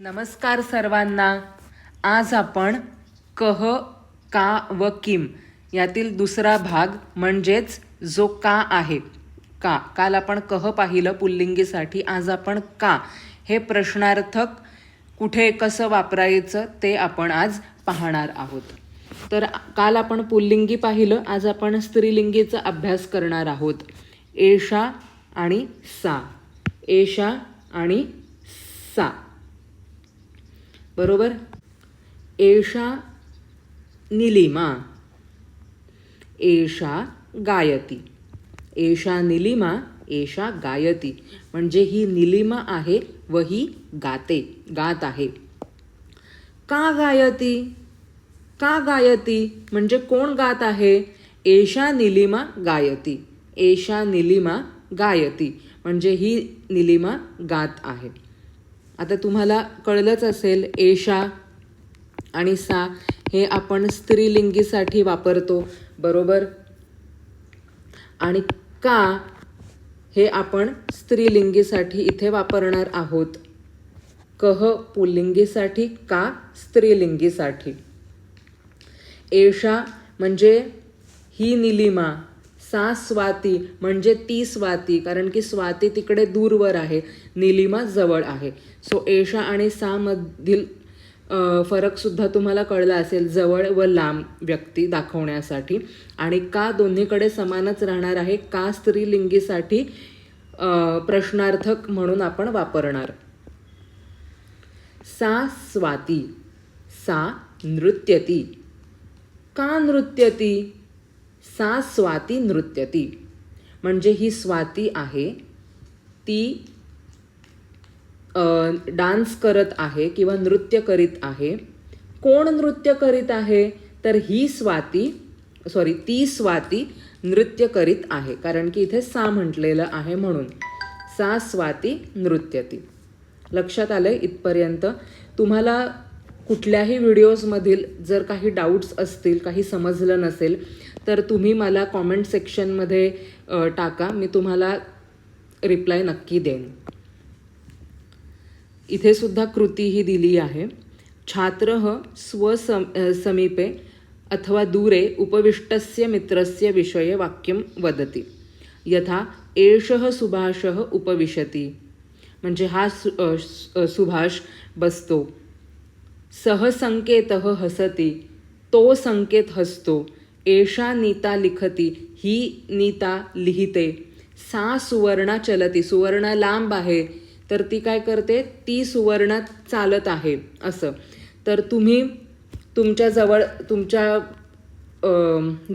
नमस्कार सर्वांना. आज आपण कह का व किम यातील दुसरा भाग म्हणजेच जो का आहे. का. काल आपण कह पाहिलं पुल्लिंगीसाठी. आज आपण का हे प्रश्नार्थक कुठे कसं वापरायचं ते आपण आज पाहणार आहोत. तर काल आपण पुल्लिंगी पाहिलं. आज आपण स्त्रीलिंगीचा अभ्यास करणार आहोत. एषा आणि सा. एषा आणि सा. बरोबर? एषा निलिमा एषा गायती. एषा निलिमा एषा गायती. म्हणजे ही निलिमा आहे व ही गाते गात आहे. का गायती? का गायती? म्हणजे कोण गात आहे? एषा निलिमा गायती. एषा निलिमा गायती. म्हणजे ही निलिमा गात आहे. आता तुम्हाला कळलंच असेल एषा आणि सा हे आपण स्त्रीलिंगीसाठी वापरतो बरोबर? आणि का हे आपण स्त्रीलिंगीसाठी इथे वापरणार आहोत? कह पुल्लिंगीसाठी का स्त्रीलिंगीसाठी? एषा म्हणजे ही निलिमा. सा स्वाती म्हणजे ती स्वाती कारण की स्वाती तिकडे दूरवर आहे निलिमा जवळ आहे. सो एषा आणि सा मधील फरकसुद्धा तुम्हाला कळला असेल जवळ व लांब व्यक्ती दाखवण्यासाठी. आणि का दोन्हीकडे समानच राहणार आहे का स्त्रीलिंगीसाठी प्रश्नार्थक म्हणून आपण वापरणार. सा स्वाती सा नृत्यती. का नृत्यती? सा स्वाती नृत्यती. म्हणजे ही स्वाती आहे ती डान्स करत आहे किंवा नृत्य करीत आहे. कोण नृत्य करीत आहे? तर ही स्वाती सॉरी ती स्वाती नृत्य करीत आहे. कारण की इथे सा म्हटलेलं आहे म्हणून. सा स्वाती नृत्यती. लक्षात आलं इथपर्यंत? तुम्हाला कुठल्याही व्हिडिओजमधील जर काही डाऊट्स असतील काही समजलं नसेल तर तुम्ही मला कॉमेंट सेक्शनमध्ये टाका. मी तुम्हाला रिप्लाय नक्की देईन. इथे सुद्धा कृती ही दिली आहे. छात्र स्वसम समीपे अथवा दूरे उपविष्टस्य मित्रस्य विषये वाक्यं वदति. यथा एष सुभाषः उपविशति. म्हणजे हा सु सुभाष बसतो. सहसंकेत हसती तो संकेत हसतो एषा नीता लिखती ही नीता लिहिते. सा सुवर्णा चलती सुवर्ण लांब आहे तर ती काय करते? ती सुवर्णात चालत आहे असं. तर तुम्ही तुमच्या जवळ तुमच्या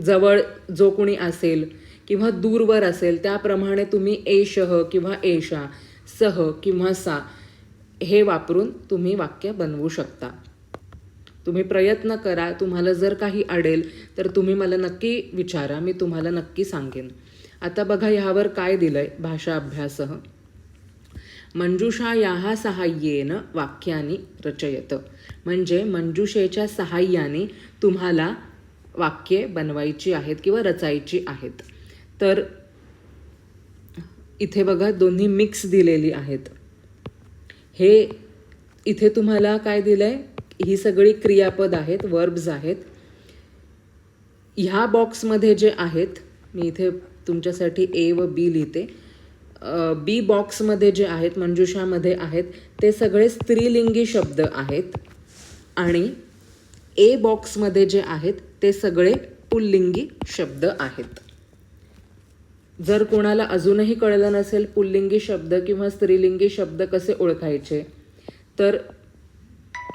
जवळ जो कोणी असेल किंवा दूरवर असेल त्याप्रमाणे तुम्ही एषह किंवा एषा सह किंवा सा हे वापरून तुम्ही वाक्य बनवू शकता. तुम्ही प्रयत्न करा तुम्हाला जर काही अडेल तर तुम्ही मला नक्की विचारा मी तुम्हाला नक्की सांगेन. आता बघा ह्यावर काय दिलं आहे भाषा अभ्यासह मंजुषा या सहाय्येन वाक्यानी रचयत. म्हणजे मंजुषेच्या सहाय्याने तुम्हाला वाक्ये बनवायची आहेत किंवा रचायची आहेत. तर इथे बघा दोन्ही मिक्स दिलेली आहेत. हे इथे तुम्हाला काय दिलं आहे ही सगळी क्रियापद आहेत वर्ब्स आहेत. ह्या बॉक्समध्ये जे आहेत मी इथे तुमच्यासाठी ए व बी लिहिते. बी बॉक्समध्ये जे आहेत मंजुषामध्ये आहेत ते सगळे स्त्रीलिंगी शब्द आहेत. आणि ए बॉक्समध्ये जे आहेत ते सगळे पुल्लिंगी शब्द आहेत. जर कोणाला अजूनही कळलं नसेल पुल्लिंगी शब्द किंवा स्त्रीलिंगी शब्द कसे ओळखायचे तर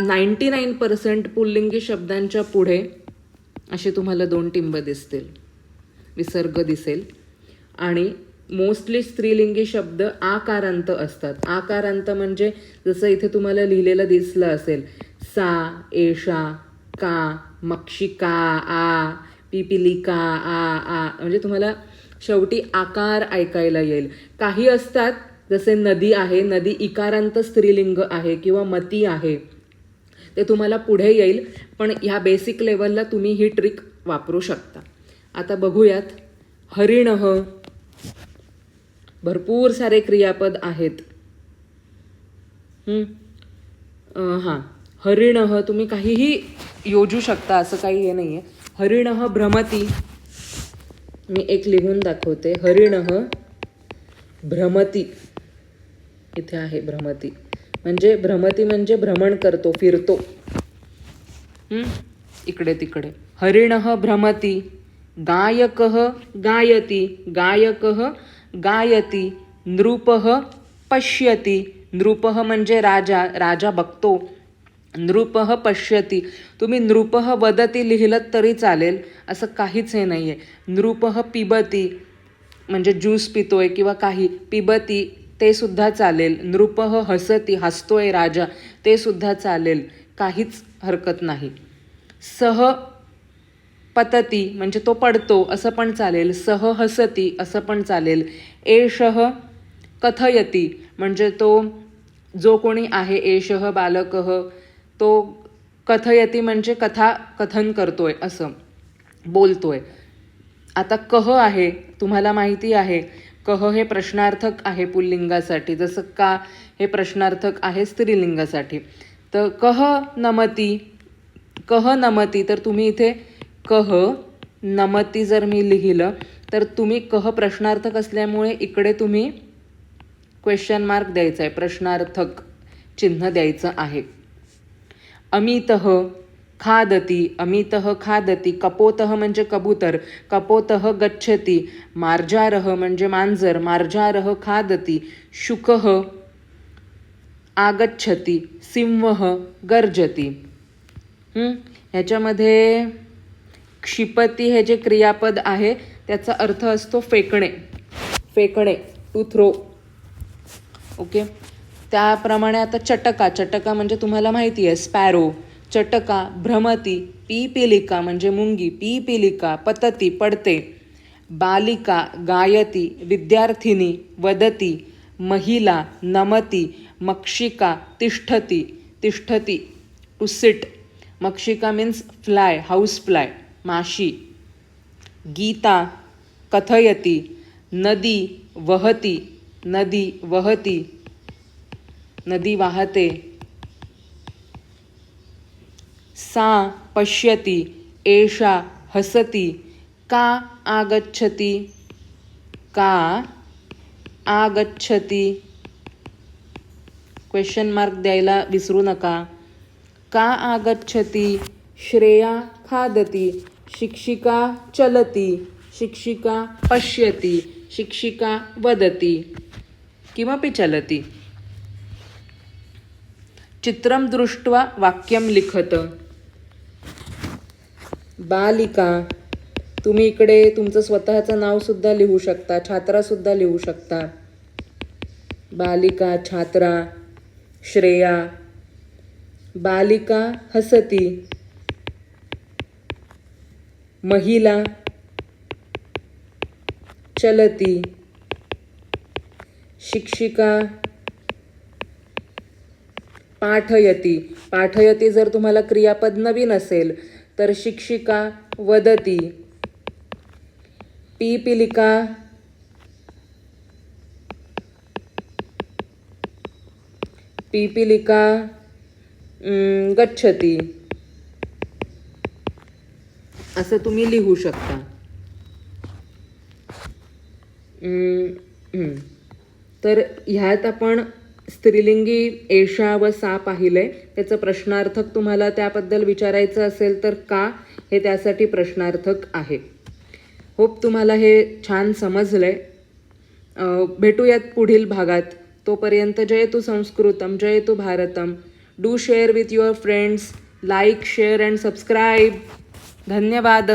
नाईंटी नाईन पर्सेंट पुल्लिंगी शब्दांच्या पुढे असे तुम्हाला दोन टिंब दिसतील. विसर्ग दिसेल. आणि मोस्टली स्त्रीलिंगी शब्द आकारांत असतात. आकारांत म्हणजे जसं इथे तुम्हाला लिहिलेलं दिसलं असेल. सा एषा का मक्षिका आ पिपिलिका आ आ. म्हणजे तुम्हाला शेवटी आकार ऐकायला येईल. काही असतात जसे नदी आहे नदी इकारांत स्त्रीलिंग आहे किंवा मती आहे. ते तुम्हाला पुढे येईल पण ह्या बेसिक लेवलला तुम्ही ही ट्रिक वापरू शकता. आता बघूयात. हरिणह भरपूर सारे क्रियापद आहेत. हां. हरिणः तुम्ही काहीही योजू शकता असं काही हे नाही आहे हरिणः भ्रमती. मी एक लिहून दाखवते. हरिणः भ्रमती. इथे आहे भ्रमती. म्हणजे भ्रमती म्हणजे भ्रमण करतो फिरतो. इकडे तिकडे. हरिणः भ्रमती. गायकः गायती. गायकः गायती. नृपः पश्यति. नृपः म्हणजे राजा राजा बघतो. नृपः पश्यती. तुम्ही नृपः वदती लिहिलं तरी चालेल असं काहीच हे नाही आहे नृपः पिबती म्हणजे ज्यूस पितोय किंवा काही पिबती ते सुद्धा चालेल. नृपः हसती हसतोय राजा ते सुद्धा चालेल. काहीच हरकत नाही. सह पतती म्हणजे तो पडतो असं पण चालेल. सह हसती असं पण चालेल. एषः कथयती म्हणजे तो जो कोणी आहे एषः बालकः तो कथयती म्हणजे कथा कथन करतोय असं बोलतोय. आता कह आहे तुम्हाला माहिती आहे कह हे प्रश्नार्थक आहे पुल्लिंगासाठी जसं का हे प्रश्नार्थक आहे स्त्रीलिंगासाठी. तर कह नमती कह नमती तर तुम्ही इथे कह नमती जर मी लिहिलं तर तुम्ही कह प्रश्नार्थक असल्यामुळे इकडे तुम्ही क्वेश्चन मार्क द्यायचा आहे प्रश्नार्थक चिन्ह द्यायचं आहे. अमितः खादती अमितः खादती कपोतः म्हणजे कबूतर कपोतः गच्छति मार्जारः म्हणजे मांजर मार्जारः खादती शुकः आगच्छति सिंहः गर्जति. ह्याच्यामध्ये क्षिपती हे जे क्रियापद आहे त्याचा अर्थ असतो फेकणे. फेकणे टू थ्रो ओके त्याप्रमाणे आता चटका चटका म्हणजे तुम्हाला माहिती आहे स्पॅरो चटका भ्रमती पिपिलिका म्हणजे मुंगी पिपिलिका पतती पडते बालिका गायती विद्यार्थिनी वदती महिला नमती मक्षिका तिष्ठती तिष्ठती टू सिट मक्षिका मीन्स फ्लाय हाऊस फ्लाय माशी गीता कथयती नदी वहती नदी वहती नदी वाहते. सा पश्यति एषा हसति का आगच्छति? का आगच्छति? क्वेश्चन मार्क द्यायला विसरू नका. का आगच्छति? श्रेया खादति शिक्षिका चलति शिक्षिका पश्यति शिक्षिका वदति. किमपि चलति. चित्रं दृष्ट्वा वाक्यं लिखत. बालिका तुम्ही इकडे तुमचं स्वतःचं नावसुद्धा लिहू शकता छात्रासुद्धा लिहू शकता. बालिका छात्रा श्रेया बालिका हसती महिला चलती शिक्षिका पाठयती. पाठयती जर तुम्हाला क्रियापद नवीन असेल तर शिक्षिका वदती. पिपिलिका पिपिलिका गच्छती. असं तुम्ही लिहू शकता. तर ह्यात आपण स्त्रीलिंगी एषा व सा पाहिलंय. त्याचं प्रश्नार्थक तुम्हाला त्याबद्दल विचारायचं असेल तर का? हे त्यासाठी प्रश्नार्थक आहे. होप तुम्हाला हे छान समजलं आहे भेटूयात पुढील भागात. तोपर्यंत जयतु संस्कृतम जयतु Bharatam. Do share with your friends like share and subscribe. धन्यवाद.